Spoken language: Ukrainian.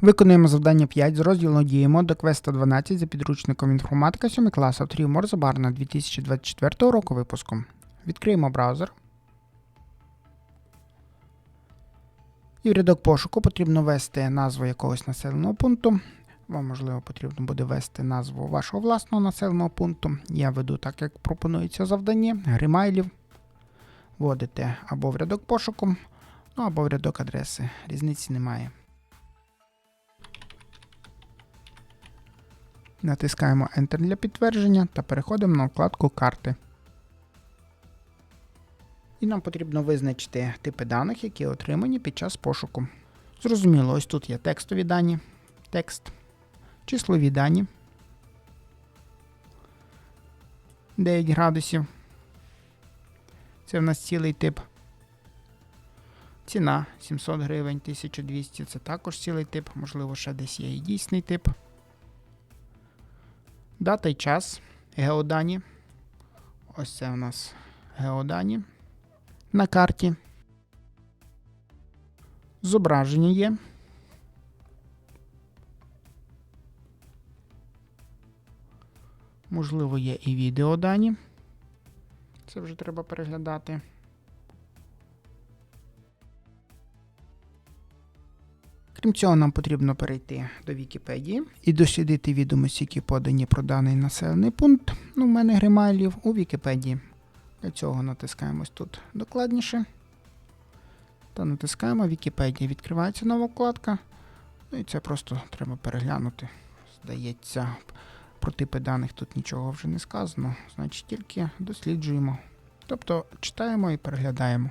Виконуємо завдання 5 з розділу Діємо до квеста 12 за підручником інформатика 7 клас авторів Морза Барна 2024 року випуску. Відкриємо браузер. І в рядок пошуку потрібно ввести назву якогось населеного пункту. Вам, можливо, потрібно буде ввести назву вашого власного населеного пункту. Я веду так, як пропонується завдання, гримайлів. Вводите або в рядок пошуку, ну або в рядок адреси. Різниці немає. Натискаємо Enter для підтвердження та переходимо на вкладку карти. І нам потрібно визначити типи даних, які отримані під час пошуку. Зрозуміло, ось тут є текстові дані, текст, числові дані, 9 градусів. Це в нас цілий тип. Ціна 700 гривень, 1200 це також цілий тип, можливо, ще десь є і дійсний тип. Дата і час, геодані. Ось це у нас геодані на карті. Зображення є. Можливо, є і відеодані. Це вже треба переглядати. Крім цього, нам потрібно перейти до Вікіпедії і дослідити відомості, які подані про даний населений пункт. Ну, в мене гримайлів у Вікіпедії. Для цього натискаємо ось тут докладніше. Та натискаємо Вікіпедія. Відкривається нова вкладка. Ну і це просто треба переглянути. Здається, про типи даних тут нічого вже не сказано. Значить, тільки досліджуємо. Тобто читаємо і переглядаємо.